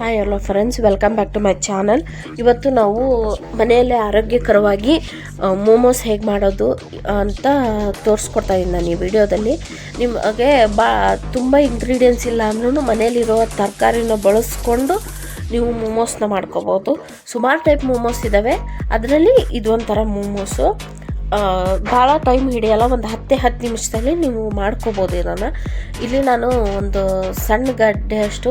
Hi hello friends welcome back to my channel ಇವತ್ತು ನಾವು ಮನೆಯಲ್ಲೇ ಆರೋಗ್ಯಕರವಾಗಿ ಮೋಮೋಸ್ ಹೇಗೆ ಮಾಡೋದು ಅಂತ ತೋರಿಸ್ಕೊಡ್ತಾ ಇದ್ದೀನಿ ನಾನು ಈ ವಿಡಿಯೋದಲ್ಲಿ. ನಿಮಗೆ ಬಾ, ತುಂಬ ಇಂಗ್ರೀಡಿಯೆಂಟ್ಸ್ ಇಲ್ಲ ಅಂದ್ರೂ ಮನೇಲಿರೋ ತರಕಾರಿನ ಬಳಸ್ಕೊಂಡು ನೀವು ಮೋಮೋಸ್ನ ಮಾಡ್ಕೋಬೋದು. ಸುಮಾರು ಟೈಪ್ ಮೋಮೋಸ್ ಇದ್ದಾವೆ ಅದರಲ್ಲಿ ಇದೊಂಥರ ಮೋಮೋಸು ಭಾಳ ಟೈಮ್ ಹಿಡಿಯಲ್ಲ, ಒಂದು ಹತ್ತೇ ಹತ್ತು ನಿಮಿಷದಲ್ಲಿ ನೀವು ಮಾಡ್ಕೋಬೋದು ಇದನ್ನು. ಇಲ್ಲಿ ನಾನು ಒಂದು ಸಣ್ಣ ಗಡ್ಡೆಯಷ್ಟು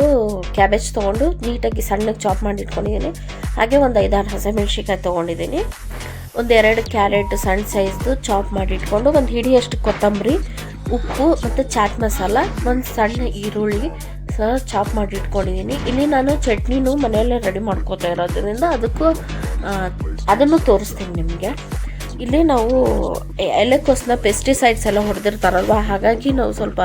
ಕ್ಯಾಬೇಜ್ ತೊಗೊಂಡು ನೀಟಾಗಿ ಸಣ್ಣಗೆ ಚಾಪ್ ಮಾಡಿ ಇಟ್ಕೊಂಡಿದ್ದೀನಿ. ಹಾಗೆ ಒಂದು ಐದಾರು ಹಸಿಮೆಣ್ಸಿಕಾಯಿ ತೊಗೊಂಡಿದ್ದೀನಿ. ಒಂದು ಎರಡು ಕ್ಯಾರೆಟ್ ಸಣ್ಣ ಸೈಜ್ದು ಚಾಪ್ ಮಾಡಿ ಇಟ್ಕೊಂಡು ಒಂದು ಹಿಡಿಯಷ್ಟು ಕೊತ್ತಂಬರಿ, ಉಪ್ಪು ಮತ್ತು ಚಾಟ್ ಮಸಾಲ ಒಂದು ಸಣ್ಣ ಈರುಳ್ಳಿ ಸಹ ಚಾಪ್ ಮಾಡಿ ಇಟ್ಕೊಂಡಿದ್ದೀನಿ. ಇಲ್ಲಿ ನಾನು ಚಟ್ನಿನೂ ಮನೆಯಲ್ಲೇ ರೆಡಿ ಮಾಡ್ಕೋತಾ ಇರೋದ್ರಿಂದ ಅದಕ್ಕೂ ಅದನ್ನು ತೋರಿಸ್ತೀನಿ ನಿಮಗೆ. ಇಲ್ಲಿ ನಾವು ಎಲೆಕೋಸ್ನ ಪೆಸ್ಟಿಸೈಡ್ಸ್ ಎಲ್ಲ ಹೊಡೆದಿರ್ತಾರಲ್ವ? ಹಾಗಾಗಿ ನಾವು ಸ್ವಲ್ಪ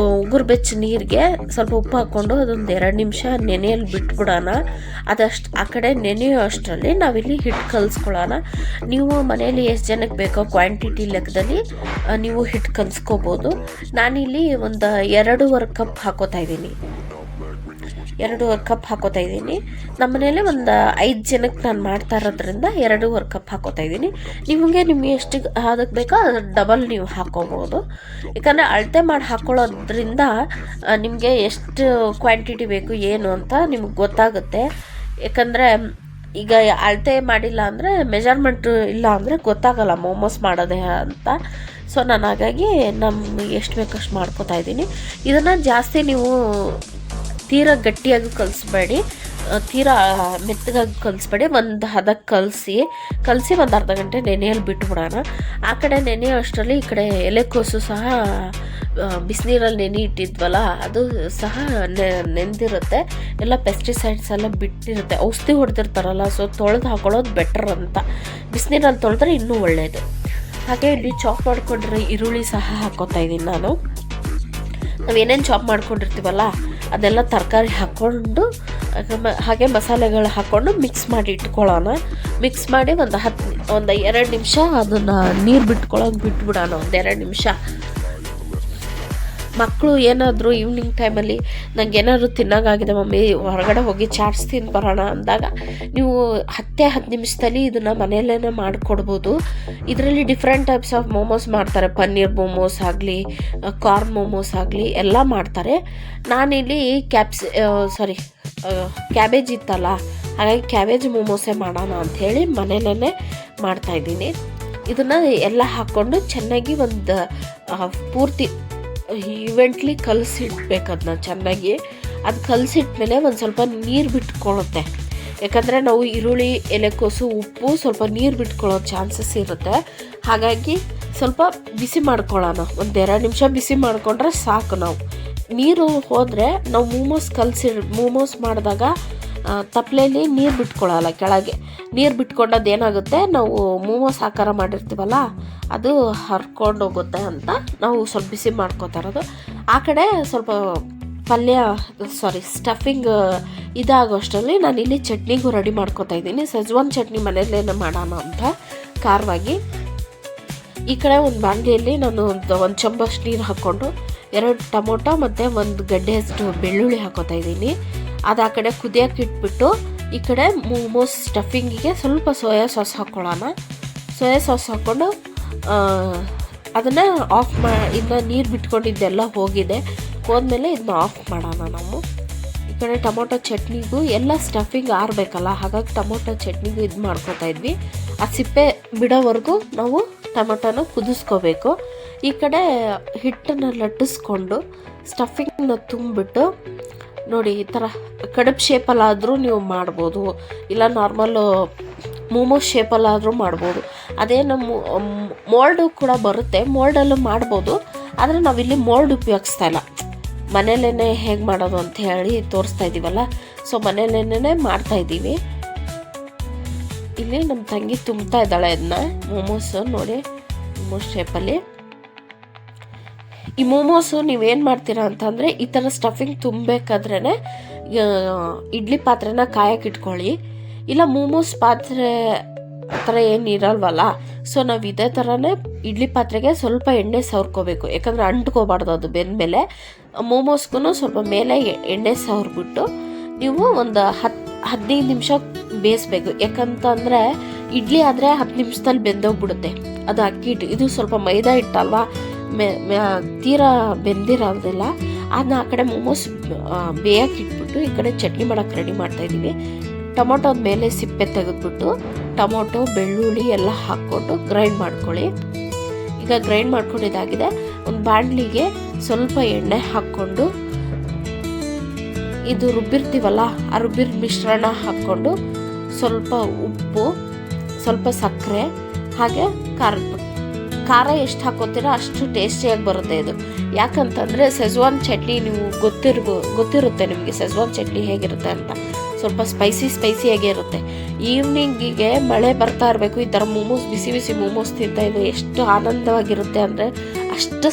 ಉಗುರು ಬೆಚ್ಚ ನೀರಿಗೆ ಸ್ವಲ್ಪ ಉಪ್ಪು ಹಾಕ್ಕೊಂಡು ಅದೊಂದು ಎರಡು ನಿಮಿಷ ನೆನೆಯಲ್ಲಿ ಬಿಟ್ಬಿಡೋಣ. ಅದಷ್ಟು, ಆ ಕಡೆ ನೆನೆಯೋ ಅಷ್ಟರಲ್ಲಿ ನಾವಿಲ್ಲಿ ಹಿಟ್ಟು ಕಲಿಸ್ಕೊಳ್ಳೋಣ. ನೀವು ಮನೆಯಲ್ಲಿ ಎಷ್ಟು ಜನಕ್ಕೆ ಬೇಕೋ ಕ್ವಾಂಟಿಟಿ ಲೆಕ್ಕದಲ್ಲಿ ನೀವು ಹಿಟ್ಟು ಕಲಿಸ್ಕೋಬೋದು. ನಾನಿಲ್ಲಿ ಒಂದು ಎರಡೂವರೆ ಕಪ್ ಹಾಕೋತಾ ಇದ್ದೀನಿ. ಎರಡೂವರೆ ಕಪ್ ಹಾಕೋತಾ ಇದ್ದೀನಿ. ನಮ್ಮ ಮನೇಲಿ ಒಂದು ಐದು ಜನಕ್ಕೆ ನಾನು ಮಾಡ್ತಾ ಇರೋದ್ರಿಂದ ಎರಡೂವರೆ ಕಪ್ ಹಾಕೋತಾ ಇದ್ದೀನಿ. ನಿಮಗೆ ನಿಮಗೆ ಎಷ್ಟು ಅದಕ್ಕೆ ಬೇಕೋ ಅದು ಡಬಲ್ ನೀವು ಹಾಕೋಬೋದು. ಯಾಕಂದರೆ ಅಳತೆ ಮಾಡಿ ಹಾಕೊಳ್ಳೋದ್ರಿಂದ ನಿಮಗೆ ಎಷ್ಟು ಕ್ವಾಂಟಿಟಿ ಬೇಕು, ಏನು ಅಂತ ನಿಮ್ಗೆ ಗೊತ್ತಾಗುತ್ತೆ. ಯಾಕಂದರೆ, ಈಗ ಅಳತೆ ಮಾಡಿಲ್ಲ ಅಂದರೆ ಮೆಜರ್ಮೆಂಟ್ ಇಲ್ಲ ಅಂದರೆ ಗೊತ್ತಾಗಲ್ಲ ಮೋಮೋಸ್ ಮಾಡೋದೇ ಅಂತ. ಸೊ ನಾನು ಹಾಗಾಗಿ ನಮ್ಗೆ ಎಷ್ಟು ಬೇಕಷ್ಟು ಮಾಡ್ಕೋತಾ ಇದ್ದೀನಿ. ಇದನ್ನು ಜಾಸ್ತಿ ನೀವು ತೀರಾ ಗಟ್ಟಿಯಾಗಿ ಕಲಿಸ್ಬೇಡಿ. ತೀರಾ ಮೆತ್ತಗಾಗಿ ಕಲಿಸ್ಬೇಡಿ. ಒಂದು ಹದಕ್ಕೆ ಕಲಸಿ ಕಲಸಿ ಒಂದು ಅರ್ಧ ಗಂಟೆ ನೆನೆಯಲ್ಲಿ ಬಿಟ್ಬಿಡೋಣ. ಆ ಕಡೆ ನೆನೆಯೋ ಅಷ್ಟರಲ್ಲಿ ಈ ಕಡೆ ಎಲೆಕೋಸು ಸಹ ಬಿಸಿನೀರಲ್ಲಿ ನೆನೆ ಇಟ್ಟಿದ್ವಲ್ಲ, ಅದು ಸಹ ನೆ, ನೆಂದಿರುತ್ತೆ. ಎಲ್ಲ ಪೆಸ್ಟಿಸೈಡ್ಸ್ ಎಲ್ಲ ಬಿಟ್ಟಿರುತ್ತೆ. ಔಷಧಿ ಹೊಡೆದಿರ್ತಾರಲ್ಲ ಸೊ ತೊಳೆದು ಹಾಕೊಳ್ಳೋದು ಬೆಟರ್ ಅಂತ. ಬಿಸಿನೀರಲ್ಲಿ ತೊಳೆದ್ರೆ ಇನ್ನೂ ಒಳ್ಳೆಯದು ಹಾಗೆ ಇಲ್ಲಿ ಚಾಪ್ ಮಾಡ್ಕೊಂಡ್ರೆ ಈರುಳ್ಳಿ ಸಹ ಹಾಕೋತಾ ಇದ್ದೀನಿ ನಾನು. ನಾವೇನೇನು ಚಾಪ್ ಮಾಡ್ಕೊಂಡಿರ್ತೀವಲ್ಲ ಅದೆಲ್ಲ ತರಕಾರಿ ಹಾಕ್ಕೊಂಡು ಹಾಗೆ ಮಸಾಲೆಗಳು ಹಾಕ್ಕೊಂಡು ಮಿಕ್ಸ್ ಮಾಡಿ ಇಟ್ಕೊಳ್ಳೋಣ ಮಿಕ್ಸ್ ಮಾಡಿ ಒಂದು ಹತ್ತು ಒಂದು ಎರಡು ನಿಮಿಷ ಅದನ್ನು ನೀರು ಬಿಟ್ಕೊಳ್ಳೋಕೆ ಬಿಟ್ಬಿಡೋಣ, ಒಂದು ಎರಡು ನಿಮಿಷ. ಮಕ್ಕಳು ಏನಾದರೂ ಈವ್ನಿಂಗ್ ಟೈಮಲ್ಲಿ ನನಗೆ ಏನಾದರೂ ತಿನ್ನೋಕ್ಕಾಗಿದೆ ಮಮ್ಮಿ, ಹೊರಗಡೆ ಹೋಗಿ ಚಾಟ್ಸ್ ತಿಂದು ಬರೋಣ ಅಂದಾಗ ನೀವು ಹತ್ತೇ ಹತ್ತು ನಿಮಿಷದಲ್ಲಿ ಇದನ್ನು ಮನೆಯಲ್ಲೇ ಮಾಡಿಕೊಡ್ಬೋದು. ಇದರಲ್ಲಿ ಡಿಫ್ರೆಂಟ್ ಟೈಪ್ಸ್ ಆಫ್ ಮೋಮೋಸ್ ಮಾಡ್ತಾರೆ. ಪನ್ನೀರ್ ಮೋಮೋಸ್ ಆಗಲಿ ಕಾರ್ನ್ ಮೋಮೋಸ್ ಆಗಲಿ ಎಲ್ಲ ಮಾಡ್ತಾರೆ. ನಾನಿಲ್ಲಿ ಕ್ಯಾಪ್ಸ್ ಸಾರಿ ಕ್ಯಾಬೇಜ್ ಇತ್ತಲ್ಲ, ಹಾಗಾಗಿ ಕ್ಯಾಬೇಜ್ ಮೋಮೋಸೇ ಮಾಡೋಣ ಅಂಥೇಳಿ ಮನೆಯಲ್ಲೇ ಮಾಡ್ತಾಯಿದ್ದೀನಿ ಇದನ್ನು ಎಲ್ಲ ಹಾಕ್ಕೊಂಡು ಚೆನ್ನಾಗಿ ಒಂದು ಪೂರ್ತಿ ಇವೆಂಟ್ಲಿ ಕಲಸಿಡ್ಬೇಕು ಅದನ್ನ ಚೆನ್ನಾಗಿ. ಅದು ಕಲಸಿಟ್ಮೇಲೆ ಒಂದು ಸ್ವಲ್ಪ ನೀರು ಬಿಟ್ಕೊಳುತ್ತೆ. ಯಾಕಂದರೆ ನಾವು ಈರುಳ್ಳಿ ಎಲೆಕೋಸು ಉಪ್ಪು ಸ್ವಲ್ಪ ನೀರು ಬಿಟ್ಕೊಳ್ಳೋ ಚಾನ್ಸಸ್ ಇರುತ್ತೆ. ಹಾಗಾಗಿ ಸ್ವಲ್ಪ ಬಿಸಿ ಮಾಡ್ಕೊಳ್ಳೋಣ ಒಂದು ಎರಡು ನಿಮಿಷ ಬಿಸಿ ಮಾಡಿಕೊಂಡ್ರೆ ಸಾಕು ನಾವು. ನೀರು ಹೋದರೆ ನಾವು ಮೋಮೋಸ್ ಕಲಸಿ ಮೋಮೋಸ್ ಮಾಡಿದಾಗ ತಪ್ಪಲೆಯಲ್ಲಿ ನೀರು ಬಿಟ್ಕೊಳ್ಳಲ್ಲ ಕೆಳಗೆ. ನೀರು ಬಿಟ್ಕೊಂಡದ್ದು ಏನಾಗುತ್ತೆ ನಾವು ಮೋಮೋಸ್ ಆಕಾರ ಮಾಡಿರ್ತೀವಲ್ಲ, ಅದು ಹರ್ಕೊಂಡು ಹೋಗುತ್ತೆ ಅಂತ ನಾವು ಸ್ವಲ್ಪ ಬಿಸಿ ಮಾಡ್ಕೋತಾ ಇರೋದು. ಆ ಕಡೆ ಸ್ವಲ್ಪ ಪಲ್ಯ ಸಾರಿ ಸ್ಟಫಿಂಗ್ ಇದಾಗೋ ಅಷ್ಟರಲ್ಲಿ ನಾನು ಇಲ್ಲಿ ಚಟ್ನಿಗೂ ರೆಡಿ ಮಾಡ್ಕೋತಾ ಇದ್ದೀನಿ. ಸಜ್ವಾನ್ ಚಟ್ನಿ ಮನೆಯಲ್ಲೇ ಮಾಡೋಣ ಅಂತ ಖಾರವಾಗಿ. ಈ ಕಡೆ ಒಂದು ಬಾಂಡಿಯಲ್ಲಿ ನಾನು ಒಂದು ಒಂದು ಚಮಚ ನೀರು ಹಾಕ್ಕೊಂಡು, ಎರಡು ಟೊಮೊಟೊ ಮತ್ತು ಒಂದು ಗಡ್ಡೆ ಅಷ್ಟು ಬೆಳ್ಳುಳ್ಳಿ ಹಾಕೋತಾ ಇದ್ದೀನಿ. ಅದು ಆ ಕಡೆ ಕುದಿಯೋಕೆ ಇಟ್ಬಿಟ್ಟು ಈ ಕಡೆ ಮೋಮೋಸ್ ಸ್ಟಫಿಂಗಿಗೆ ಸ್ವಲ್ಪ ಸೋಯಾ ಸಾಸ್ ಹಾಕ್ಕೊಳ್ಳೋಣ ಸೋಯಾ ಸಾಸ್ ಹಾಕ್ಕೊಂಡು ಅದನ್ನು ಆಫ್ ಮಾ, ಇನ್ನು ನೀರು ಬಿಟ್ಕೊಂಡಿದ್ದೆಲ್ಲ ಹೋಗಿದೆ. ಹೋದ್ಮೇಲೆ ಇದನ್ನ ಆಫ್ ಮಾಡೋಣ ನಾವು. ಈ ಕಡೆ ಟೊಮೊಟೊ ಚಟ್ನಿಗೂ ಎಲ್ಲ ಸ್ಟಫಿಂಗ್ ಆರಬೇಕಲ್ಲ, ಹಾಗಾಗಿ ಟೊಮೊಟೊ ಚಟ್ನಿಗೂ ಇದು ಮಾಡ್ಕೊತಾ ಇದ್ವಿ. ಆ ಸಿಪ್ಪೆ ಬಿಡೋವರೆಗೂ ನಾವು ಟೊಮೊಟೊನ ಕುದಿಸ್ಕೋಬೇಕು. ಈ ಕಡೆ ಹಿಟ್ಟನ್ನು ಲಟ್ಟಿಸ್ಕೊಂಡು ಸ್ಟಫಿಂಗ್ನ ತುಂಬಿಬಿಟ್ಟು ನೋಡಿ, ಈ ಥರ ಕಡುಬು ಶೇಪಲ್ಲಾದರೂ ನೀವು ಮಾಡ್ಬೋದು. ಇಲ್ಲ ನಾರ್ಮಲ್ಲು ಮೋಮೋ ಶೇಪಲ್ಲಾದರೂ ಮಾಡ್ಬೋದು. ಅದೇ ನಮ್ಮ ಮೋಲ್ಡು ಕೂಡ ಬರುತ್ತೆ. ಮೋಲ್ಡಲ್ಲೂ ಮಾಡ್ಬೋದು. ಆದರೆ ನಾವಿಲ್ಲಿ ಮೋಲ್ಡ್ ಉಪಯೋಗಿಸ್ತಾ ಇಲ್ಲ. ಮನೇಲೇ ಹೇಗೆ ಮಾಡೋದು ಅಂತ ಹೇಳಿ ತೋರಿಸ್ತಾ ಇದ್ದೀವಲ್ಲ ಸೊ ಮನೇಲೇನೇ ಮಾಡ್ತಾ ಇದ್ದೀವಿ ಇಲ್ಲಿ ನಮ್ಮ ತಂಗಿ ತುಂಬ್ತಾ ಇದ್ದಾಳೆ ಅದನ್ನ ಮೋಮೋಸ್ ನೋಡಿ, ಮೋಮೋಸ್ ಶೇಪಲ್ಲಿ ಈ ಮೋಮೋಸು ನೀವೇನು ಮಾಡ್ತೀರಾ ಅಂತಂದರೆ ಈ ಥರ ಸ್ಟಫಿಂಗ್ ತುಂಬಬೇಕಾದ್ರೇ ಇಡ್ಲಿ ಪಾತ್ರೆನ ಕಾಯಕ್ಕೆ ಇಟ್ಕೊಳ್ಳಿ. ಇಲ್ಲ ಮೋಮೋಸ್ ಪಾತ್ರೆ ಥರ ಏನು ಇರಲ್ವಲ್ಲ, ಸೊ ನಾವು ಇದೇ ಥರನೇ ಇಡ್ಲಿ ಪಾತ್ರೆಗೆ ಸ್ವಲ್ಪ ಎಣ್ಣೆ ಸವರ್ಕೋಬೇಕು. ಯಾಕಂದರೆ ಅಂಟ್ಕೋಬಾರ್ದು ಅದು ಬೆಂದಮೇಲೆ. ಮೋಮೋಸ್ಗೂ ಸ್ವಲ್ಪ ಮೇಲೆ ಎಣ್ಣೆ ಸವರ್ಬಿಟ್ಟು ನೀವು ಒಂದು ಹತ್ತು ಹದಿನೈದು ನಿಮಿಷ ಬೇಯಿಸ್ಬೇಕು. ಯಾಕಂತಂದರೆ ಇಡ್ಲಿ ಆದರೆ ಹತ್ತು ನಿಮಿಷದಲ್ಲಿ ಬೆಂದೋಗ್ಬಿಡುತ್ತೆ. ಅದು ಅಕ್ಕಿ ಹಿಟ್ಟು. ಇದು ಸ್ವಲ್ಪ ಮೈದಾ ಹಿಟ್ಟಲ್ವಾ? ಮೆ ತೀರಾ ಬೆಂದಿರೋದಿಲ್ಲ. ಅದನ್ನ ಆ ಕಡೆ ಮೋಮೋಸ್ ಬೇಯಕ್ಕೆ ಇಟ್ಬಿಟ್ಟು ಈ ಕಡೆ ಚಟ್ನಿ ಮಾಡೋಕೆ ರೆಡಿ ಮಾಡ್ತಾ ಇದ್ದೀವಿ. ಟೊಮೊಟೊ ಮೇಲೆ ಸಿಪ್ಪೆ ತೆಗೆದ್ಬಿಟ್ಟು ಟೊಮೊಟೊ, ಬೆಳ್ಳುಳ್ಳಿ ಎಲ್ಲ ಹಾಕ್ಕೊಂಡು ಗ್ರೈಂಡ್ ಮಾಡ್ಕೊಳ್ಳಿ. ಈಗ ಗ್ರೈಂಡ್ ಮಾಡ್ಕೊಂಡಿದ್ದಾಗಿದೆ ಒಂದು ಬಾಣಲಿಗೆ ಸ್ವಲ್ಪ ಎಣ್ಣೆ ಹಾಕ್ಕೊಂಡು ಇದು ರುಬ್ಬಿರ್ತೀವಲ್ಲ, ಆ ರುಬ್ಬಿರ್ ಮಿಶ್ರಣ ಹಾಕ್ಕೊಂಡು ಸ್ವಲ್ಪ ಉಪ್ಪು, ಸ್ವಲ್ಪ ಸಕ್ಕರೆ, ಹಾಗೆ ಖಾರದ ಖಾರ ಎಷ್ಟು ಹಾಕೋತೀರೋ ಅಷ್ಟು ಟೇಸ್ಟಿಯಾಗಿ ಬರುತ್ತೆ ಇದು. ಯಾಕಂತಂದರೆ ಸೆಜ್ವಾನ್ ಚಟ್ನಿ ನೀವು ಗೊತ್ತಿರ್ಬೋ, ಗೊತ್ತಿರುತ್ತೆ ನಿಮಗೆ ಸೆಜ್ವಾನ್ ಚಟ್ನಿ ಹೇಗಿರುತ್ತೆ ಅಂತ. ಸ್ವಲ್ಪ ಸ್ಪೈಸಿ ಸ್ಪೈಸಿಯಾಗೇ ಇರುತ್ತೆ. ಈವ್ನಿಂಗಿಗೆ ಮಳೆ ಬರ್ತಾ ಇರಬೇಕು, ಈ ಥರ ಮೋಮೋಸ್ ಬಿಸಿ ಬಿಸಿ ಮೋಮೋಸ್ ತಿಂತಾ ಇದು ಎಷ್ಟು ಆನಂದವಾಗಿರುತ್ತೆ ಅಂದರೆ ಅಷ್ಟು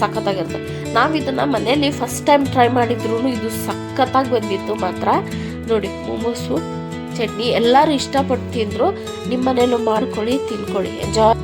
ಸಖತ್ತಾಗಿರುತ್ತೆ. ನಾವು ಇದನ್ನು ಮನೆಯಲ್ಲಿ ಫಸ್ಟ್ ಟೈಮ್ ಟ್ರೈ ಮಾಡಿದ್ರು ಇದು ಸಖತ್ತಾಗಿ ಬಂದಿತ್ತು ಮಾತ್ರ. ನೋಡಿ ಮೋಮೋಸು ಚಟ್ನಿ ಎಲ್ಲರೂ ಇಷ್ಟಪಟ್ಟು ತಿಂದರು ನಿಮ್ಮ ಮನೇಲೂ ಮಾಡ್ಕೊಳ್ಳಿ, ತಿನ್ಕೊಳ್ಳಿ. ಎಂಜಾಯ್